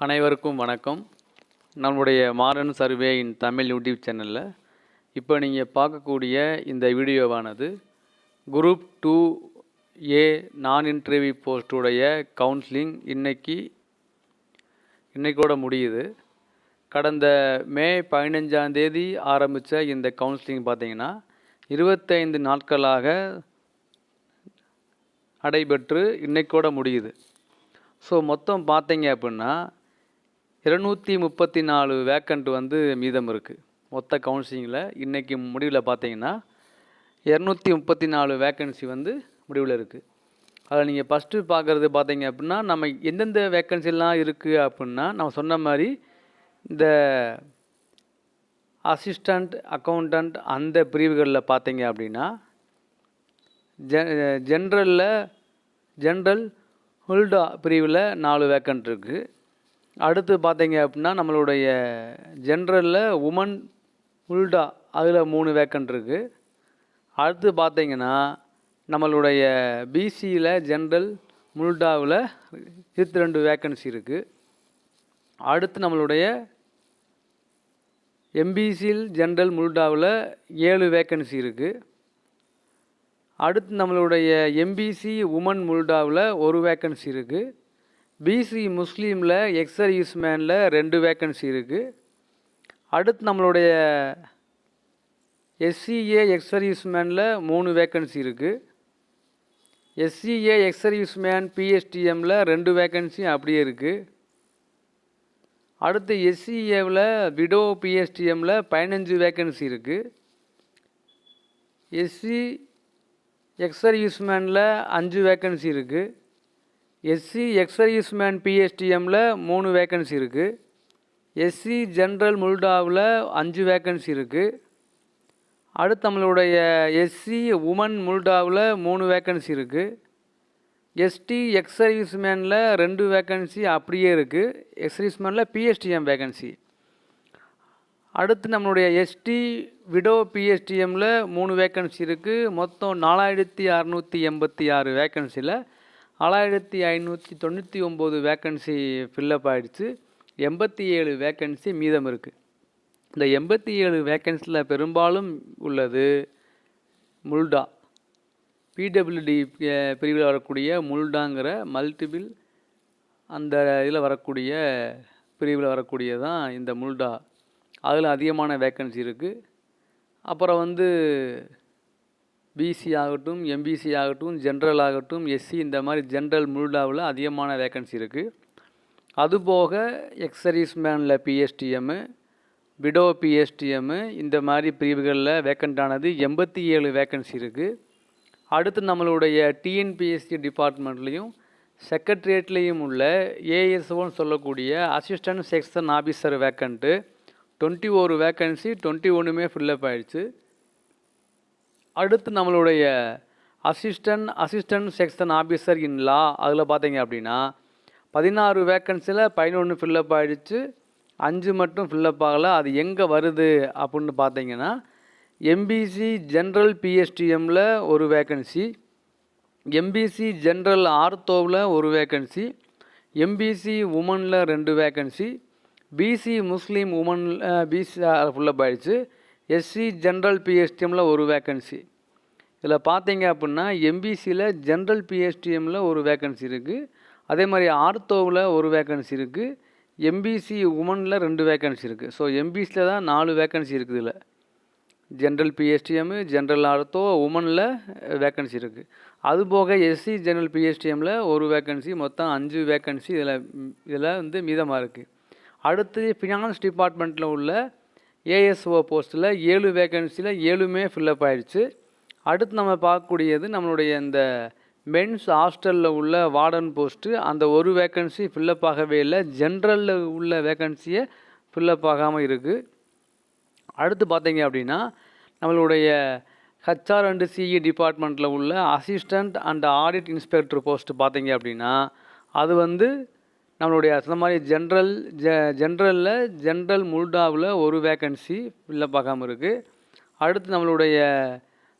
அனைவருக்கும் வணக்கம். நம்முடைய Maran survey in Tamil YouTube சேனலில் இப்போ நீங்கள் பார்க்கக்கூடிய இந்த வீடியோவானது குரூப் டூ ஏ நான் இன்டர்வியூ போஸ்ட்டுடைய கவுன்சிலிங் இன்னைக்கு இன்றைக்கூட முடியுது. கடந்த மே பதினஞ்சாந்தேதி ஆரம்பித்த இந்த கவுன்சிலிங் பார்த்தீங்கன்னா இருபத்தைந்து நாட்களாக நடைபெற்று இன்னைக்கோட முடியுது. ஸோ மொத்தம் பார்த்தீங்க அப்படின்னா இருநூற்றி முப்பத்தி நாலு வேக்கண்ட் வந்து மீதம் இருக்குது மொத்த கவுன்சிலிங்கில் இன்றைக்கி முடிவில் பார்த்தீங்கன்னா இரநூத்தி முப்பத்தி நாலு வேக்கன்சி வந்து முடிவில் இருக்குது அதில் நீங்கள் ஃபஸ்ட்டு பார்க்குறது பார்த்தீங்க அப்படின்னா நம்ம எந்தெந்த வேக்கன்சிலாம் இருக்குது அப்படின்னா நம்ம சொன்ன மாதிரி இந்த அசிஸ்டண்ட் அக்கௌண்டண்ட் அந்த பிரிவுகளில் பார்த்தீங்க அப்படின்னா ஜெ ஜென்ரலில் ஜென்ரல் ஹுல்டா பிரிவில் நாலு வேக்கண்ட் இருக்குது அடுத்து பார்த்தீங்க அப்படின்னா நம்மளுடைய ஜென்ரலில் உமன் உல்டா அதில் மூணு வேக்கண்ட் இருக்குது அடுத்து பார்த்தீங்கன்னா நம்மளுடைய பிசியில் ஜென்ரல் முல்டாவில் இருபத்தி ரெண்டு வேக்கன்சி இருக்குது அடுத்து நம்மளுடைய எம்பிசியில் ஜென்ரல் முல்டாவில் ஏழு வேக்கன்சி இருக்குது அடுத்து நம்மளுடைய எம்பிசி உமன் முல்டாவில் ஒரு வேக்கன்சி இருக்குது பிசி முஸ்லீமில் எக்ஸர்யூஸ்மேனில் ரெண்டு வேக்கன்சி இருக்குது அடுத்து நம்மளுடைய எஸ்சிஏ எக்ஸர்வீஸ்மேனில் மூணு வேக்கன்சி இருக்குது எஸ்சிஏ எக்ஸர்வீஸ்மேன் பிஎஸ்டிஎம்மில் ரெண்டு வேக்கன்சி அப்படியே இருக்குது அடுத்து எஸ்சிஏவில் விடோ பிஎஸ்டிஎம்மில் பதினஞ்சு வேக்கன்சி இருக்குது எஸ்சி எக்ஸர்வீஸ்மேனில் அஞ்சு வேக்கன்சி இருக்குது எஸ்சி எக்ஸர்யூஸ்மேன் பிஎஸ்டிஎம்மில் மூணு வேக்கன்சி இருக்குது எஸ்சி ஜென்ரல் முல்டாவில் அஞ்சு வேக்கன்சி இருக்குது அடுத்து நம்மளுடைய எஸ்சி உமன் முல்டாவில் மூணு வேக்கன்சி இருக்குது எஸ்டி எக்ஸர்யூஸ்மேனில் ரெண்டு வேக்கன்சி அப்படியே இருக்குது எக்ஸர்யூஸ்மேனில் பிஎஸ்டிஎம் வேக்கன்சி அடுத்து நம்மளுடைய எஸ்டி விடோ பிஎஸ்டிஎம்மில் மூணு வேக்கன்சி இருக்குது மொத்தம் நாலாயிரத்தி அறநூற்றி எண்பத்தி ஆறு வேக்கன்சியில் நாலாயிரத்தி ஐநூற்றி தொண்ணூற்றி ஒம்பது வேக்கன்சி ஃபில்லப் ஆகிடுச்சு எண்பத்தி ஏழு வேக்கன்சி மீதம் இருக்குது இந்த எண்பத்தி ஏழு வேக்கன்சியில் பெரும்பாலும் உள்ளது முல்டா. பிடபிள்யூடி பிரிவில் வரக்கூடிய முல்டாங்கிற மல்டிபிள் அந்த இதில் வரக்கூடிய பிரிவில் வரக்கூடியதான் இந்த முல்டா. அதில் அதிகமான வேக்கன்சி இருக்குது அப்புறம் வந்து பிசி ஆகட்டும் எம்பிசி ஆகட்டும் ஜென்ரல் ஆகட்டும் எஸ்சி இந்த மாதிரி ஜென்ரல் முல்டாவில் அதிகமான வேக்கன்சி இருக்குது அதுபோக எக்ஸர்வீஸ்மேனில் பிஎஸ்டிஎம்மு விடோ பிஎஸ்டிஎம்மு இந்த மாதிரி பிரிவுகளில் வேக்கண்டானது எண்பத்தி ஏழு வேக்கன்சி இருக்குது அடுத்து நம்மளுடைய டிஎன்பிஎஸ்சி டிபார்ட்மெண்ட்லேயும் செக்ரட்டரியேட்லேயும் உள்ள ஏஎஸ்ஓன்னு சொல்லக்கூடிய assistant section officer vacant twenty ஒரு வேக்கன்சி டுவெண்ட்டி ஒன்றுமே ஃபில்லப் ஆயிடுச்சு. அடுத்து நம்மளுடைய assistant assistant section officer in law அதில் பார்த்தீங்க அப்படின்னா பதினாறு வேக்கன்சியில் பதினொன்று ஃபில்லப் ஆகிடுச்சு அஞ்சு மட்டும் ஃபில்லப் ஆகலை. அது எங்கே வருது அப்படின்னு பார்த்தீங்கன்னா எம்பிசி ஜென்ரல் பிஎஸ்டிஎம்மில் ஒரு வேக்கன்சி எம்பிசி ஜென்ரல் ஆர்த்தோவில் ஒரு வேக்கன்சி எம்பிசி உமனில் ரெண்டு vacancy BC Muslim women BC fill up ஆகிடுச்சு எஸ்சி ஜென்ரல் பிஎஸ்டிஎம்மில் ஒரு வேக்கன்சி இதில் பார்த்தீங்க அப்படின்னா எம்பிசியில் ஜென்ரல் பிஎஸ்டிஎம்மில் ஒரு வேக்கன்சி இருக்குது அதே மாதிரி ஆர்த்தோவில் ஒரு வேக்கன்சி இருக்குது எம்பிசி உமனில் ரெண்டு வேக்கன்சி இருக்குது ஸோ எம்பிசியில் தான் நாலு வேக்கன்சி இருக்குது இதில். ஜென்ரல் பிஎஸ்டிஎம்மு ஜென்ரல் ஆர்த்தோ உமனில் வேக்கன்சி இருக்குது அதுபோக எஸ்சி ஜென்ரல் பிஎஸ்டிஎம்மில் ஒரு வேக்கன்சி மொத்தம் அஞ்சு வேக்கன்சி இதில் இதில் வந்து மீதமாக இருக்குது அடுத்து ஃபினான்ஸ் டிபார்ட்மெண்ட்டில் உள்ள ஏஎஸ்ஓ போஸ்ட்டில் ஏழு வேக்கன்சியில் ஏழுமே ஃபில்லப் ஆயிடுச்சு அடுத்து நம்ம பார்க்கக்கூடியது நம்மளுடைய இந்த மென்ஸ் ஹாஸ்டலில் உள்ள வார்டன் போஸ்ட்டு அந்த ஒரு வேக்கன்சி ஃபில்லப் ஆகவே இல்லை. ஜென்ரலில் உள்ள வேக்கன்சியை ஃபில்லப் ஆகாமல் இருக்குது அடுத்து பார்த்தீங்க அப்படின்னா நம்மளுடைய ஹச்ஆர் அண்டு சிஇ டிபார்ட்மெண்ட்டில் உள்ள assistant and audit inspector post பார்த்தீங்க அப்படின்னா அது வந்து நம்மளுடைய அந்த மாதிரி ஜென்ரல் ஜெ ஜென்ரலில் ஜென்ரல் முல்டாவில் ஒரு வேக்கன்சி ஃபில்லப் ஆகாமல் இருக்குது அடுத்து நம்மளுடைய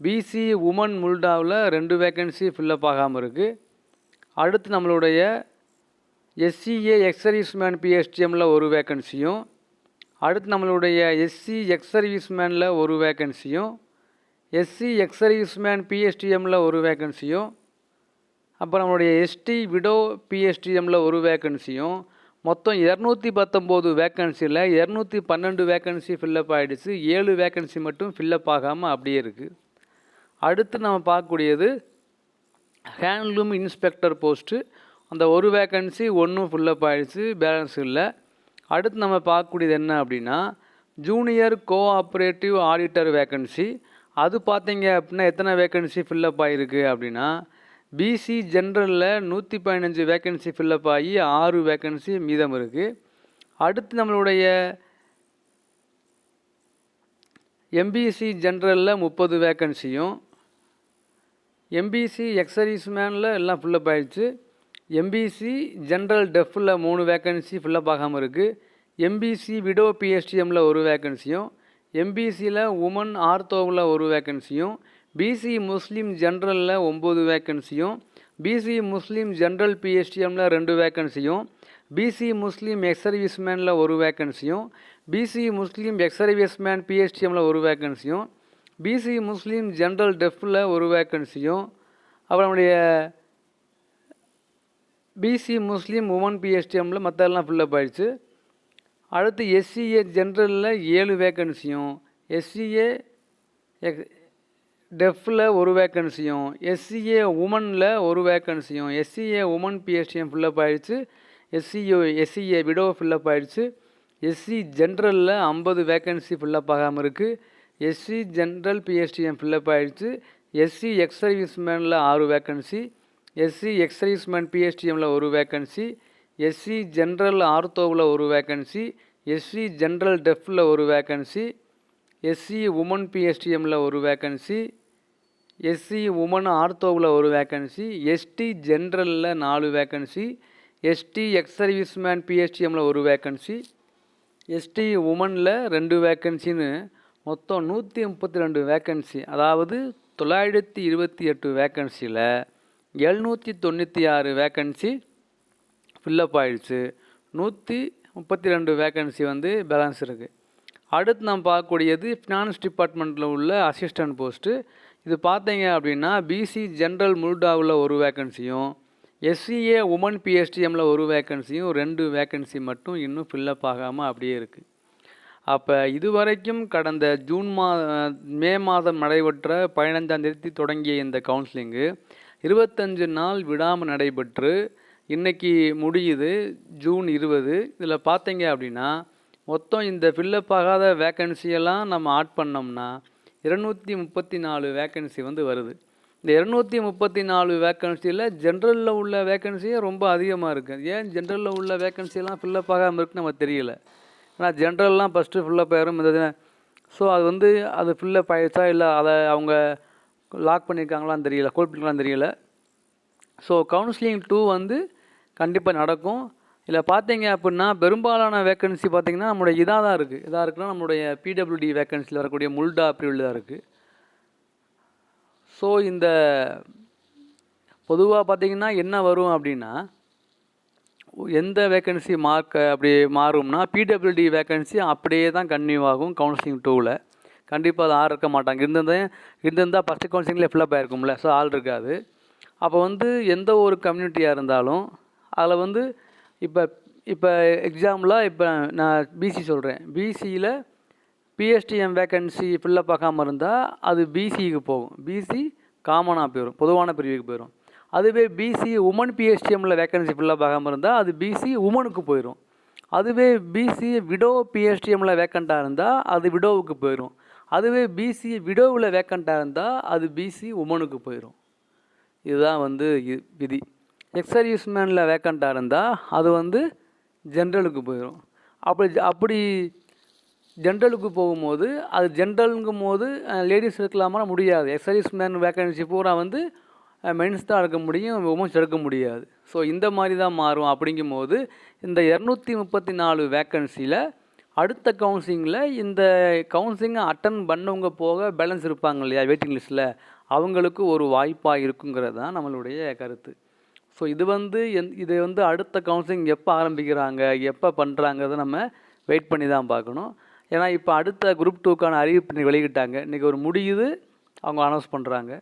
பிசி உமன் முல்டாவில் ரெண்டு வேக்கன்சி ஃபில்லப் ஆகாமல் இருக்குது அடுத்து நம்மளுடைய எஸ்சிஏ எக்ஸர்வீஸ்மேன் பிஎஸ்டிஎம்மில் ஒரு வேக்கன்சியும் அடுத்து நம்மளுடைய எஸ்சி எக்ஸர்வீஸ்மேனில் ஒரு வேக்கன்சியும் எஸ்சி எக்ஸர்வீஸ்மேன் பிஎஸ்டிஎம்மில் ஒரு வேக்கன்சியும் அப்போ நம்மளுடைய எஸ்டி விடோ பிஎஸ்டிஎம்மில் ஒரு வேக்கன்சியும் மொத்தம் இரநூத்தி பத்தொம்போது வேக்கன்சியில் இரநூத்தி பன்னெண்டு வேக்கன்சி ஃபில்லப் ஆகிடுச்சு ஏழு வேக்கன்சி மட்டும் ஃபில்லப் ஆகாமல் அப்படியே இருக்குது அடுத்து நம்ம பார்க்கக்கூடியது ஹேண்ட்லூம் இன்ஸ்பெக்டர் போஸ்ட்டு அந்த ஒரு வேக்கன்சி ஒன்றும் ஃபில்லப் ஆகிடுச்சு பேலன்ஸ் இல்லை. அடுத்து நம்ம பார்க்கக்கூடியது என்ன அப்படின்னா ஜூனியர் கோஆப்ரேட்டிவ் ஆடிட்டர் வேக்கன்சி அது பார்த்தீங்க அப்படின்னா எத்தனை வேக்கன்சி ஃபில்லப் ஆகிருக்கு அப்படின்னா பிசி ஜென்ரலில் நூற்றி பதினஞ்சு வேக்கன்சி ஃபில்லப் ஆகி ஆறு வேக்கன்சி மீதம் இருக்குது அடுத்து நம்மளுடைய எம்பிசி ஜென்ரலில் முப்பது வேக்கன்சியும் எம்பிசி எக்ஸரிஸ்மேனில் எல்லாம் ஃபில்லப் ஆகிடுச்சு எம்பிசி ஜென்ரல் டெஃப்பில் மூணு வேக்கன்சி ஃபில்லப் ஆகாமல் இருக்குது எம்பிசி விடோ பிஎஸ்டிஎம்மில் ஒரு வேக்கன்சியும் எம்பிசியில் உமன் ஆர்த்தோவில் ஒரு வேக்கன்சியும் பிசி முஸ்லீம் ஜென்ரலில் ஒம்பது வேக்கன்சியும் பிசி முஸ்லீம் ஜென்ரல் பிஎஸ்டிஎம்மில் ரெண்டு வேக்கன்சியும் பிசி முஸ்லீம் எக்ஸர்வீஸ்மேனில் ஒரு வேக்கன்சியும் பிசி முஸ்லீம் எக்ஸர்வீஸ்மேன் பிஎஸ்டிஎம்மில் ஒரு வேக்கன்சியும் பிசி முஸ்லீம் ஜென்ரல் டெஃப்பில் ஒரு வேக்கன்சியும் அப்புறம் நம்முடைய பிசி முஸ்லீம் உமன் பிஎஸ்டிஎம்மில் மற்றெல்லாம் ஃபில்லப் ஆயிடுச்சு. அடுத்து எஸ்சிஏ ஜென்ரலில் ஏழு வேக்கன்சியும் எஸ்சிஏ எக்ஸ் டெஃப்பில் ஒரு வேக்கன்சியும் எஸ்சிஏ உமனில் ஒரு வேக்கன்சியும் SCA women PSTM fill up ஆயிடுச்சு SCO SCA widow fill up ஆயிடுச்சு. எஸ்சி ஜென்ரலில் ஐம்பது வேக்கன்சி ஃபில்லப் ஆகாமல் இருக்குது SC general PSTM fill up ஆயிடுச்சு. எஸ்சி எக்ஸ் சர்வீஸ்மேனில் ஆறு வேக்கன்சி எஸ்சி எக்ஸ் சர்வீஸ்மேன் பிஎஸ்டிஎம்மில் ஒரு வேக்கன்சி எஸ்சி ஜென்ரல் ஆர்த்தோவில் ஒரு வேக்கன்சி எஸ்சி ஜென்ரல் டெஃப்பில் ஒரு வேக்கன்சி எஸ்சி உமன் பிஎஸ்டிஎம்மில் ஒரு வேக்கன்சி எஸ்சி உமன் ஆர்த்தோவில் ஒரு வேக்கன்சி எஸ்டி ஜென்ரலில் நாலு வேக்கன்சி எஸ்டி எக்ஸ் சர்வீஸ்மேன் பிஎஸ்டிஎம்மில் ஒரு வேக்கன்சி எஸ்டி உமனில் ரெண்டு வேக்கன்சின்னு மொத்தம் நூற்றி முப்பத்தி ரெண்டு வேக்கன்சி அதாவது தொள்ளாயிரத்தி இருபத்தி எட்டு வேக்கன்சியில் எழுநூற்றி தொண்ணூற்றி ஆறு வேக்கன்சி ஃபில்லப் ஆயிடுச்சு. நூற்றி முப்பத்தி ரெண்டு வேக்கன்சி வந்து பேலன்ஸ் இருக்குது அடுத்து நாம் பார்க்கக்கூடியது ஃபினான்ஸ் டிபார்ட்மெண்ட்டில் உள்ள அசிஸ்டன்ட் போஸ்ட்டு இது பார்த்தீங்க அப்படின்னா பிசி ஜென்ரல் முல்டாவில் ஒரு வேக்கன்சியும் எஸ்சிஏ உமன் பிஎஸ்டிஎம்மில் ஒரு வேக்கன்சியும் ரெண்டு வேக்கன்சி மட்டும் இன்னும் ஃபில்லப் ஆகாமல் அப்படியே இருக்குது அப்போ இதுவரைக்கும் கடந்த ஜூன் மா மே மாதம் நடைபெற்ற பதினஞ்சாந்தேதி தொடங்கிய இந்த கவுன்சிலிங்கு இருபத்தஞ்சு நாள் விடாமல் நடைபெற்று இன்றைக்கி முடியுது ஜூன் இருபது. இதில் பார்த்தீங்க அப்படின்னா மொத்தம் இந்த ஃபில்லப் ஆகாத வேக்கன்சியெல்லாம் நம்ம ஆட் பண்ணோம்னா இருநூற்றி முப்பத்தி நாலு வேக்கன்சி வந்து வருது. இந்த இருநூற்றி முப்பத்தி நாலு வேக்கன்சியில் ஜென்ரலில் உள்ள வேக்கன்சியே ரொம்ப அதிகமாக இருக்குது ஏன் ஜென்ரலில் உள்ள வேக்கன்சியெல்லாம் ஃபில்லப் ஆகாமல் இருக்குன்னு நம்ம தெரியல. ஏன்னா ஜென்ரல்லாம் ஃபஸ்ட்டு ஃபில்லப் ஆகிரும் இந்த ஸோ அது வந்து அது ஃபில்லப் ஆகிடுச்சா இல்லை அதை அவங்க லாக் பண்ணியிருக்காங்களான்னு தெரியல கோல் பண்ணிருக்காங்களான்னு தெரியல. ஸோ கவுன்சிலிங் டூ வந்து கண்டிப்பாக நடக்கும். இதில் பார்த்தீங்க அப்படின்னா பெரும்பாலான வேக்கன்சி பார்த்தீங்கன்னா நம்மளுடைய இதாக தான் இருக்குது இதாக இருக்குன்னா நம்மளுடைய பிடபிள்யூடி வேக்கன்சியில் வரக்கூடிய முல்டா பிரிவில் தான் இருக்குது ஸோ இந்த பொதுவாக பார்த்தீங்கன்னா என்ன வரும் அப்படின்னா எந்த வேக்கன்சி மார்க் அப்படி மாறும்னா பிடபிள்யூடி வேக்கன்சி அப்படியே தான் கன்டினியூ ஆகும் கவுன்சிலிங் டூவில் கண்டிப்பாக அது ஆள் இருக்க மாட்டாங்க. இருந்தது இருந்திருந்தால் ஃபஸ்ட்டு கவுன்சிலிங்கில் ஃபில்லப் ஆகிருக்கும்ல ஸோ ஆள் இருக்காது. அப்போ வந்து எந்த ஒரு கம்யூனிட்டியாக இருந்தாலும் அதில் வந்து இப்போ இப்போ எக்ஸாம்பிளாக இப்போ நான் பிசி சொல்கிறேன் பிசியில் பிஎஸ்டிஎம் வேக்கன்சி ஃபில்லப் ஆகாமல் இருந்தால் அது பிசிக்கு போகும். பிசி காமனாக போயிடும் பொதுவான பிரிவுக்கு போயிடும் அதுவே பிசி உமன் பிஎஸ்டிஎம்மில் வேக்கன்சி ஃபில்லப் ஆகாமல் இருந்தால் அது பிசி உமனுக்கு போயிடும் அதுவே பிசி விடோ பிஎஸ்டிஎம்மில் வேக்கண்ட்டாக இருந்தால் அது விடோவுக்கு போயிடும் அதுவே பிசி விடோவில் வேக்கண்ட்டாக இருந்தால் அது பிசி உமனுக்கு போயிடும் இதுதான் வந்து விதி. விதி எக்ஸர்வீஸ்மேனில் வேக்கண்ட்டாக இருந்தால் அது வந்து ஜென்ரலுக்கு போயிடும் அப்படி ஜ- அப்படி ஜென்ரலுக்கு போகும்போது அது ஜென்ரலுங்கும் போது லேடிஸ் இருக்கலாமா முடியாது. எக்ஸர்வீஸ்மேன் வேக்கன்சி பூரா வந்து மென்ஸ் தான் எடுக்க முடியும் உமன்ஸ் எடுக்க முடியாது. ஸோ இந்த மாதிரி தான் மாறும். அப்படிங்கும்போது இந்த இரநூத்தி முப்பத்தி நாலு வேக்கன்சியில் அடுத்த கவுன்சிலிங்கில் இந்த கவுன்சிலிங்கை அட்டன் பண்ணவங்க போக பேலன்ஸ் இருப்பாங்க இல்லையா? வெயிட்டிங் லிஸ்ட்டில் அவங்களுக்கு ஒரு வாய்ப்பாக இருக்குங்கிறது தான் நம்மளுடைய கருத்து. ஸோ இது வந்து எந் இது வந்து அடுத்த கவுன்சிலிங் எப்போ ஆரம்பிக்கிறாங்க எப்போ பண்ணுறாங்கிறத நம்ம வெயிட் பண்ணி தான் பார்க்கணும். ஏன்னா இப்போ அடுத்த குரூப் டூக்கான அறிவிப்பு வெளியிட்டாங்க. இன்றைக்கி ஒரு முடியுது அவங்க அனௌன்ஸ் பண்ணுறாங்க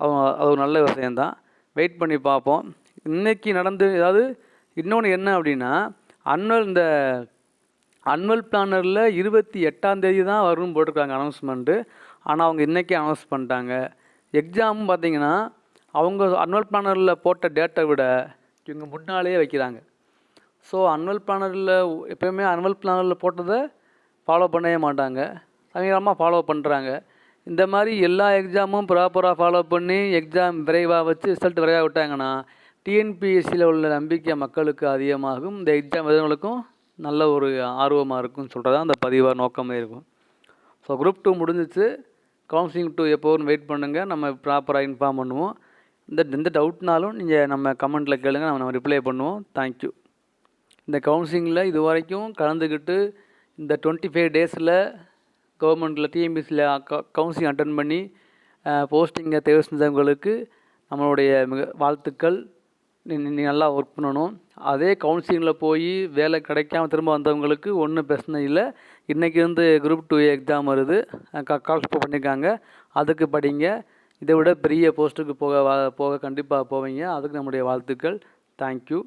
அவங்க அது ஒரு நல்ல விஷயந்தான் வெயிட் பண்ணி பார்ப்போம். இன்றைக்கி நடந்து அதாவது இன்னொன்று என்ன அப்படின்னா அன்வல் இந்த அன்வல் பிளானரில் இருபத்தி எட்டாம் தேதி தான் வரும்னு போட்டிருக்காங்க அனௌன்ஸ்மெண்ட்டு ஆனால் அவங்க இன்றைக்கே அனௌன்ஸ் பண்ணிட்டாங்க. எக்ஸாமும் பார்த்தீங்கன்னா அவங்க அன்வல் பிளானரில் போட்ட டேட்டை விட இவங்க முன்னாலேயே வைக்கிறாங்க. ஸோ அன்வல் பிளானரில் எப்போயுமே அன்வல் பிளானரில் போட்டதை ஃபாலோ பண்ணவே மாட்டாங்க. சமீபமாக ஃபாலோ பண்ணுறாங்க இந்த மாதிரி எல்லா எக்ஸாமும் ப்ராப்பராக ஃபாலோ பண்ணி எக்ஸாம் விரைவாக வச்சு ரிசல்ட் விரைவாக விட்டாங்கன்னா டிஎன்பிஎஸ்சியில் உள்ள நம்பிக்கை மக்களுக்கு அதிகமாகும். இந்த எக்ஸாம் எழுதுனவங்களுக்கும் நல்ல ஒரு ஆர்வமாக இருக்கும்னு சொல்கிறது தான் அந்த பதிவாக நோக்கமே இருக்கும். ஸோ குரூப் டூ முடிஞ்சிச்சு. கவுன்சிலிங் டூ எப்போன்னு வெயிட் பண்ணுங்கள் நம்ம ப்ராப்பராக இன்ஃபார்ம் பண்ணுவோம். இந்த எந்த டவுட்னாலும் நீங்கள் நம்ம கமெண்ட்டில் கேளுங்க நம்ம நம்ம ரிப்ளை பண்ணுவோம். தேங்க்யூ இந்த கவுன்சிலிங்கில் இது வரைக்கும் கலந்துக்கிட்டு இந்த டுவெண்ட்டி ஃபைவ் டேஸில் கவர்மெண்ட்டில் டிஎம்பிசியில் கவுன்சிலிங் அட்டன் பண்ணி போஸ்டிங்கை தேர்வு செஞ்சவங்களுக்கு நம்மளுடைய மிக வாழ்த்துக்கள். நீ நல்லா ஒர்க் பண்ணணும். அதே கவுன்சிலிங்கில் போய் வேலை கிடைக்காம திரும்ப வந்தவங்களுக்கு ஒன்றும் பிரச்சனை இல்லை. இன்றைக்கி வந்து குரூப் டூ எக்ஸாம் வருது. கால்ஸ் பண்ணியிருக்காங்க அதுக்கு படிங்க. இதை விட பெரிய போஸ்ட்டுக்கு போக வா போக கண்டிப்பாக போவீங்க. அதுக்கு நம்முடைய வாழ்த்துக்கள். தேங்க்யூ